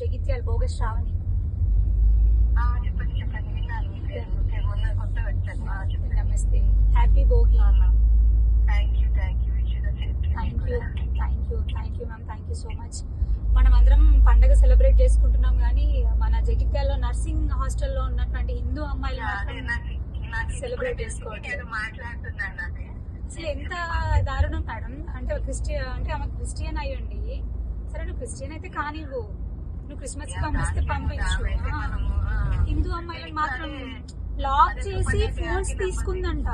వచ్చాను ఆ, చెప్పండి నమస్తే happy Bhogi thank you thank you thank you thank you thank you ma'am thank you so much మనం అందరం పండగ సెలబ్రేట్ చేసుకుంటున్నాం కానీ మన జగిత్యాలలో నర్సింగ్ హాస్టల్లో ఉన్నటువంటి హిందూ అమ్మాయిలు ఇప్పుడే చేసుకోవట్లేదు. అసలు ఎంత దారుణం మేడం అంటే క్రిస్టియన్ అంటే ఆమె క్రిస్టియన్ అయ్యండి. సరే నువ్వు క్రిస్టియన్ అయితే కానివ్వు. నువ్వు క్రిస్మస్ పంపిస్తే పంపించు. హిందూ అమ్మాయిలను మాత్రం లాక్ చేసి ఫోన్స్ తీసుకుందంట.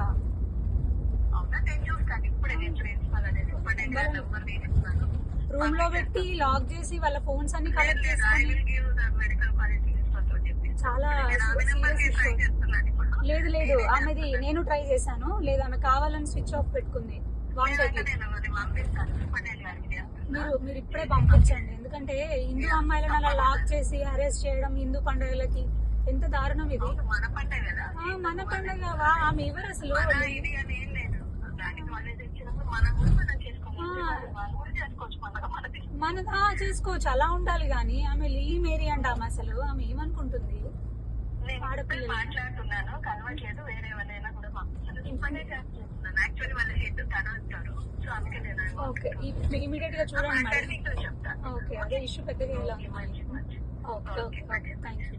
రూమ్లో పెట్టి లాక్ చేసి వాళ్ళ ఫోన్స్ అన్ని కలెక్ట్ చేసుకొని. చాలా. లేదు లేదు ఆమెది నేను ట్రై చేశాను. లేదు ఆమె కావాలని స్విచ్ ఆఫ్ పెట్టుకుంది. మీరు మీరు ఇప్పుడే పంపించండి. ఎందుకంటే హిందూ అమ్మాయిలను అలా లాక్ చేసి అరెస్ట్ చేయడం హిందూ పండుగలకి ఎంత దారుణం ఇది. మన పండుగ ఆమె ఎవరు అసలు? మన చేసుకోవచ్చు. అలా ఉండాలి కానీ ఆమె లిల్లీ మేరీ అంట ఆమె అసలు. ఆమె ఏమనుకుంటుంది. ఇప్పుడే మాట్లాడుతున్నాను. కలవట్లేదు వేరే ఎవరైనా కూడా పంపిస్తాను ఇప్పుడే చేస్తున్నాను యాక్చువల్లీ వాళ్ళ హెడ్ తన ఉంటారు సో అందుకే నేను ఓకే. ఇమీడియట్గా చూడండి మేడం. ఓకే. అదే ఇష్యూ పెద్దగా ఇలా okay, okay okay thank you